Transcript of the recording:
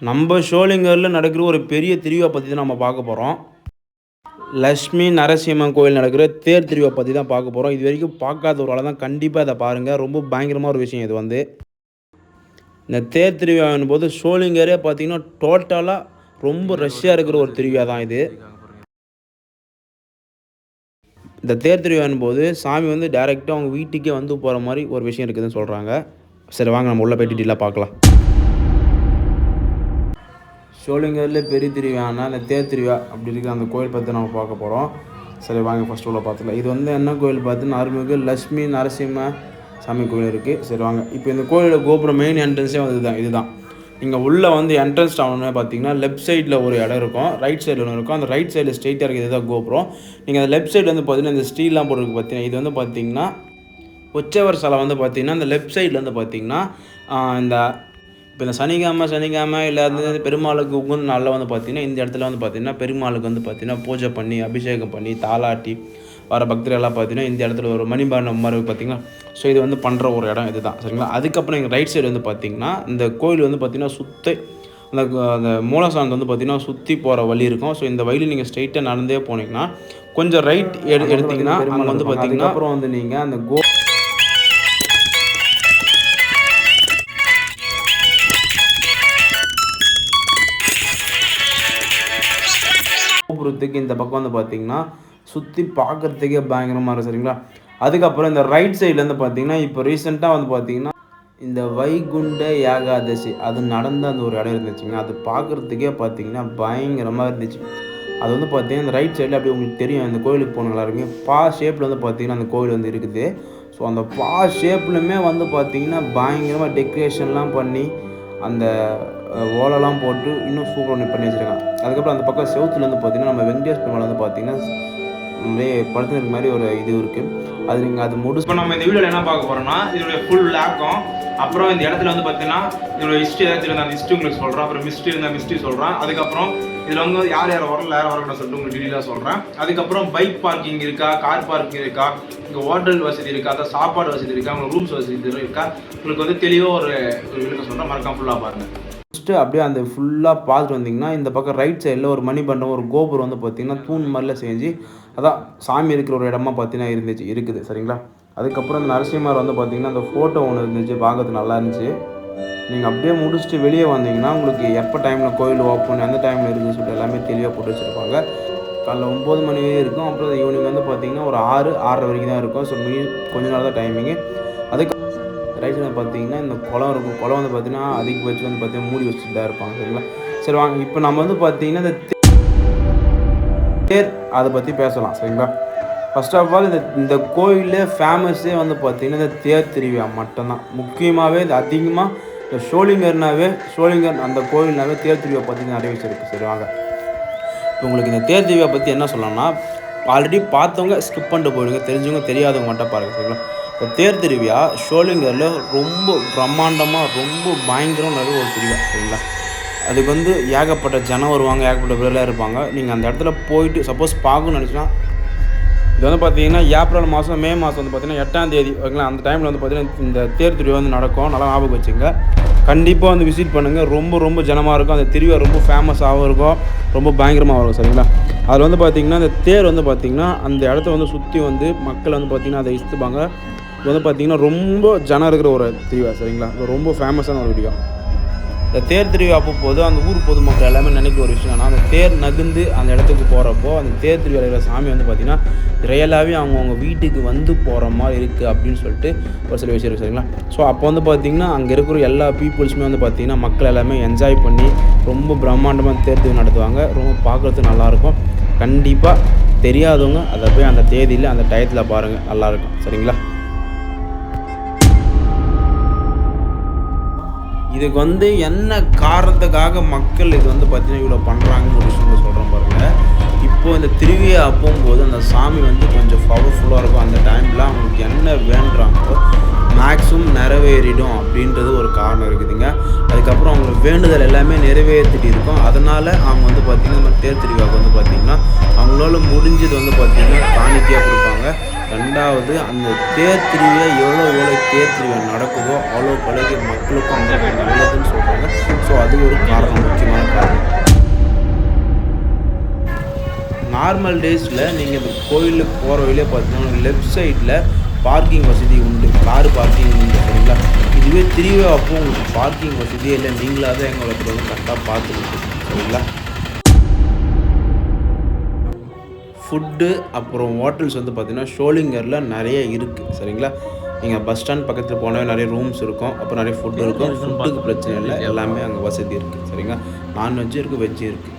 நம்ம ஷோலிங்கரில் நடக்கிற ஒரு பெரிய திருவிழா பற்றி தான் நம்ம பார்க்க போகிறோம் லக்ஷ்மி நரசிம்மன் கோயில் நடக்கிற தேர் திருவிழா பற்றி தான் பார்க்க போகிறோம் இது வரைக்கும் பார்க்காத ஒரு ஆளாக தான் கண்டிப்பாக இதை பாருங்கள் ரொம்ப பயங்கரமாக ஒரு விஷயம் இது வந்து. இந்த தேர் திருவிழாவின் போது ஷோலிங்கரே பார்த்தீங்கன்னா டோட்டலாக ரொம்ப ரஷ்ஷாக இருக்கிற ஒரு திருவிழா தான் இது. இந்த தேர் திருவிழாவின் போது சாமி வந்து டைரெக்டாக அவங்க வீட்டுக்கே வந்து போகிற மாதிரி ஒரு விஷயம் இருக்குதுன்னு சொல்கிறாங்க சரி வாங்க நம்ம உள்ளே போய் டீட்டெயிலாக பார்க்கலாம். ஷோலிங்கரில் பெரிய திருவிழானா இல்லை தேர் திருவிழா அப்படி இருக்கிற அந்த கோயில் பற்றி நம்ம பார்க்க போகிறோம் சரி வாங்க ஃபஸ்ட் உள்ள பார்த்துக்கலாம். இது வந்து என்ன கோயில் பார்த்து அருள்மிகு லக்ஷ்மி நரசிம்ம சாமி கோயில் இருக்குது சரி வாங்க. இப்போ இந்த கோயிலோட கோபுரம் மெயின் என்ட்ரன்ஸே வந்து இதுதான் இதுதான். நீங்கள் உள்ளே வந்து என்ட்ரன்ஸ் டவுன்னு பார்த்தீங்கன்னா லெஃப்ட் சைடில் ஒரு இடம் இருக்கும். ரைட் சைடில் ஒன்று இருக்கும். அந்த ரைட் சைடில் ஸ்ட்ரெயிட்டாக இருக்குது இதுதான் கோபுரம். நீங்கள் அந்த லெஃப்ட் சைடு வந்து பார்த்தீங்கன்னா இந்த ஸ்டீல்லாம் போட்டுருக்கு பார்த்தீங்கன்னா இது வந்து பார்த்தீங்கன்னா உச்சவர் சிலை வந்து பார்த்தீங்கன்னா இந்த லெஃப்ட் சைடில் வந்து பார்த்தீங்கன்னா இந்த இப்போ இந்த சனிக்கிழமை சனிக்கிழமை இல்லை வந்து பெருமாளுக்கு உகந்த நாளில் வந்து பார்த்தீங்கன்னா இந்த இடத்துல வந்து பார்த்தீங்கன்னா பெருமாளுக்கு வந்து பார்த்தீங்கன்னா பூஜை பண்ணி அபிஷேகம் பண்ணி தாலாட்டி வர பக்தர்கள்லாம் பார்த்தீங்கன்னா இந்த இடத்துல ஒரு மணிபாண்டம் மாதிரி பார்த்தீங்கன்னா ஸோ இது வந்து பண்ணுற ஒரு இடம் இதுதான். சரிங்களா? அதுக்கப்புறம் எங்கள் ரைட் சைடு வந்து பார்த்தீங்கன்னா இந்த கோயில் வந்து பார்த்தீங்கன்னா சுத்த அந்த அந்த மூலசாந்த் வந்து பார்த்தீங்கன்னா சுற்றி போகிற வழி இருக்கும். ஸோ இந்த வழியில் நீங்கள் ஸ்ட்ரைட்டாக நடந்தே போனீங்கன்னா கொஞ்சம் ரைட் எடு எடுத்தீங்கன்னா அங்கே வந்து பார்த்தீங்கன்னா அப்புறம் வந்து நீங்கள் அந்த கோ கோபுரத்துக்கு இந்த பக்கம் வந்து பார்த்தீங்கன்னா சுற்றி பார்க்குறதுக்கே பயங்கரமாக இருக்கும் சரிங்களா? அதுக்கப்புறம் இந்த ரைட் சைட்லேருந்து பார்த்தீங்கன்னா இப்போ ரீசெண்டாக வந்து பார்த்தீங்கன்னா இந்த வைகுண்ட ஏகாதசி அது நடந்த அந்த ஒரு இடம் இருந்துச்சுங்க அது பார்க்குறதுக்கே பார்த்தீங்கன்னா பயங்கரமாக இருந்துச்சு. அது வந்து பார்த்தீங்கன்னா இந்த ரைட் சைடில் அப்படி உங்களுக்கு தெரியும் அந்த கோயிலுக்கு போனவங்களா இருக்குங்க பா ஷேப்பில் வந்து பார்த்தீங்கன்னா அந்த கோயில் வந்து இருக்குது. ஸோ அந்த பா ஷேப்லையுமே வந்து பார்த்தீங்கன்னா பயங்கரமாக டெக்கரேஷன்லாம் பண்ணி அந்த ஓலைலாம் போட்டு இன்னும் சூப்பராக பண்ணி வச்சுருக்காங்க அதுக்கப்புறம் அந்த பக்கம் செவுத்துலேருந்து பார்த்தீங்கன்னா நம்ம வெங்கடேஷ் பெருமாள் வந்து பார்த்தீங்கன்னா அப்படியே படத்துக்கு மாதிரி ஒரு இது இருக்குது அது நீங்கள் அது முடிச்சு இப்போ நம்ம இந்த வீடியோவில் என்ன பார்க்க போகிறோம்னா இதோடைய ஃபுல் லேக்கம் அப்புறம் இந்த இடத்துல வந்து பார்த்தீங்கன்னா இதோட ஹிஸ்ட்ரி ஏதாச்சும் இருந்தால் அந்த ஹிஸ்ட்ரி உங்களுக்கு சொல்கிறேன் அப்புறம் மிஸ்ட்ரி இருந்தால் மிஸ்ட்ரி சொல்கிறேன் அதுக்கப்புறம் இதில் வந்து யார் யார் வரல யார் வரக்கூடாது சொல்லிட்டு உங்களுக்கு டீட்டெயிலாக சொல்கிறேன் அதுக்கப்புறம் பைக் பார்க்கிங் இருக்கா கார் பார்க்கிங் இருக்கா இங்கே ஹோட்டல் வசதி இருக்கா அதாவது சாப்பாடு வசதி இருக்கா உங்களுக்கு ரூம்ஸ் வசதி இருக்கா உங்களுக்கு வந்து தெளிவாக ஒரு ஒரு விளக்கம் சொல்கிறேன் மறக்காம ஃபுல்லாக பாருங்கள் ஃபஸ்ட்டு அப்படியே அந்த ஃபுல்லாக பார்த்துட்டு வந்தீங்கன்னா இந்த பக்கம் ரைட் சைடில் ஒரு மணி மணிபண்டம் ஒரு கோபுரம் வந்து பார்த்தீங்கன்னா தூண் மாதிரிலாம் செஞ்சு அதான் சாமி இருக்கிற ஒரு இடமா பார்த்தீங்கன்னா இருந்துச்சு இருக்குது சரிங்களா? அதுக்கப்புறம் இந்த நரசிம்மர் வந்து பார்த்தீங்கன்னா அந்த ஃபோட்டோ ஒன்று இருந்துச்சு பார்க்கறது நல்லா இருந்துச்சு. நீங்கள் அப்படியே முடிச்சுட்டு வெளியே வந்தீங்கன்னா உங்களுக்கு எப்போ டைமில் கோயில் ஓப்பன் எந்த டைமில் இருக்குதுன்னு சொல்லிட்டு எல்லாமே தெளிவாக போட்டு வச்சுருப்பாங்க. காலைல ஒம்பது மணி வரையும் இருக்கும். அப்புறம் ஈவினிங் வந்து பார்த்தீங்கன்னா ஒரு ஆறு ஆறரை வரைக்கும் தான் இருக்கும். ஸோ மினி கொஞ்ச நாள் தான் டைமிங்கு ரைட் சைடில் பார்த்தீங்கன்னா இந்த குளம் இருக்கும். குளம் வந்து பார்த்தீங்கன்னா அதிகபட்சம் வந்து பார்த்தீங்கன்னா மூடி வச்சுட்டு தான் இருப்பாங்க சரிங்களா? சரி வாங்க. இப்போ நம்ம வந்து பார்த்தீங்கன்னா இந்த தேர் அதை பற்றி பேசலாம் சரிங்களா? ஃபர்ஸ்ட் ஆஃப் ஆல் இந்த இந்த கோயிலில் ஃபேமஸே வந்து பார்த்தீங்கன்னா இந்த தேர் திருவிழா மட்டும்தான். முக்கியமாகவே இது அதிகமாக இந்த ஷோலிங்கர்னாவே ஷோலிங்கர் அந்த கோயில்னாவே தேர் திருவிழா பற்றி நிறைய விஷயம் இருக்குது சரி வாங்க. இப்போ உங்களுக்கு இந்த தேர் திருவிழா பற்றி என்ன சொல்லணும்னா ஆல்ரெடி பார்த்தவங்க ஸ்கிப் பண்ணிட்டு போயிடுங்க. தெரிஞ்சவங்க தெரியாதவங்க மட்டும் பாருங்கள் சரிங்களா? தேர் திருவியா ஷோலிங்கரில் ரொம்ப பிரம்மாண்டமாக ரொம்ப பயங்கரம் நிறைய ஒரு திருவியா சரிங்களா? அதுக்கு வந்து ஏகப்பட்ட ஜனம் வருவாங்க ஏகப்பட்ட பேர்லாம் இருப்பாங்க. நீங்கள் அந்த இடத்துல போயிட்டு சப்போஸ் பார்க்கணும்னு நினச்சினா இது வந்து பார்த்தீங்கன்னா ஏப்ரல் மாதம் மே மாதம் வந்து பார்த்தீங்கன்னா எட்டாம் தேதி ஓகேங்களா? அந்த டைமில் வந்து பார்த்தீங்கன்னா இந்த தேர் திருவிழா வந்து நடக்கும். நல்லா ஞாபகம் வச்சுங்க. கண்டிப்பாக வந்து விசிட் பண்ணுங்கள் ரொம்ப ரொம்ப ஜனமாக இருக்கும். அந்த திருவிழா ரொம்ப ஃபேமஸாகவும் இருக்கும். ரொம்ப பயங்கரமாக இருக்கும் சரிங்களா? அதில் வந்து பார்த்தீங்கன்னா அந்த தேர் வந்து பார்த்திங்கன்னா அந்த இடத்த வந்து சுற்றி வந்து மக்கள் வந்து பார்த்திங்கன்னா அதை இழுத்துப்பாங்க. இது வந்து பார்த்தீங்கன்னா ரொம்ப ஜனம் இருக்கிற ஒரு திருவிழா சரிங்களா? ரொம்ப ஃபேமஸான ஒரு வீடியோ இந்த தேர் திருவிழா அப்போ போது அந்த ஊர் பொதுமக்கள் எல்லாமே நினைக்கிற ஒரு விஷயம்னா அந்த தேர் நகர்ந்து அந்த இடத்துக்கு போகிறப்போ அந்த தேர் திருவிழா சாமி வந்து பார்த்திங்கன்னா ரியலாகவே அவங்கவுங்க வீட்டுக்கு வந்து போகிற மாதிரி இருக்குது அப்படின்னு சொல்லிட்டு ஒரு சில விஷயம் சரிங்களா? ஸோ அப்போ வந்து பார்த்திங்கன்னா அங்கே இருக்கிற எல்லா பீப்புள்ஸுமே வந்து பார்த்திங்கன்னா மக்கள் எல்லாமே என்ஜாய் பண்ணி ரொம்ப பிரம்மாண்டமாக தேர் திருவிழா நடத்துவாங்க. ரொம்ப பார்க்குறதுக்கு நல்லாயிருக்கும் கண்டிப்பாக தெரியாதவங்க அதை போய் அந்த தேதியில் அந்த டயத்தில் பாருங்கள் நல்லாயிருக்கும் சரிங்களா? இதுக்கு வந்து என்ன காரணத்துக்காக மக்கள் இது வந்து பார்த்தீங்கன்னா இவ்வளோ பண்ணுறாங்கன்னு ஒரு விஷயம் சொல்கிறேன் பாருங்கள் இப்போ இந்த திருவிழா அப்போம்போது அந்த சாமி வந்து கொஞ்சம் பவர்ஃபுல்லாக இருக்கும். அந்த டைமில் அவங்களுக்கு என்ன வேண்டுறாங்களோ மேக்ஸிமம் நிறைவேறிடும் அப்படின்றது ஒரு காரணம் இருக்குதுங்க. அதுக்கப்புறம் அவங்களுக்கு வேண்டுதல் எல்லாமே நிறைவேற்றிட்டு இருக்கும். அதனால் அவங்க வந்து பார்த்திங்கன்னா தேர் திருவிழாவுக்கு வந்து பார்த்திங்கன்னா அவங்களால முடிஞ்சது வந்து பார்த்திங்கன்னா காணிக்கையாக கொடுப்பாங்க. ரெண்டாவது அந்த தேர் திருவிழா எவ்வளோ எவ்வளோ தேர் திருவிழா நடக்குதோ அவ்வளோ பழகி மக்களுக்கும் அந்த நல்லதுன்னு சொல்கிறாங்க ஸோ அது ஒரு காரணம் முக்கியமான காரணம். நார்மல் டேஸில் நீங்கள் இந்த கோயிலுக்கு போகிற வழியிலே பார்த்தீங்கன்னா லெஃப்ட் சைடில் பார்க்கிங் வசதி உண்டு. கார் பார்க்கிங் உண்டு சரிங்களா? இதுவே திருவிழா அப்போ உங்களுக்கு பார்க்கிங் வசதியே இல்லை. நீங்களாக தான் எங்களை வந்து கரெக்டாக பார்த்துக்கணும் சரிங்களா? ஃபுட்டு அப்புறம் ஹோட்டல்ஸ் வந்து பார்த்திங்கன்னா ஷோலிங்கரில் நிறைய இருக்குது சரிங்களா? நீங்கள் பஸ் ஸ்டாண்ட் பக்கத்தில் போனால் நிறைய ரூம்ஸ் இருக்கும். அப்புறம் நிறைய ஃபுட் இருக்கும். ஃபுட்டுக்கு பிரச்சனை இல்லை. எல்லாமே அங்கே வசதி இருக்குது சரிங்களா? நான்வெஜ்ஜும் இருக்குது வெஜ்ஜும் இருக்குது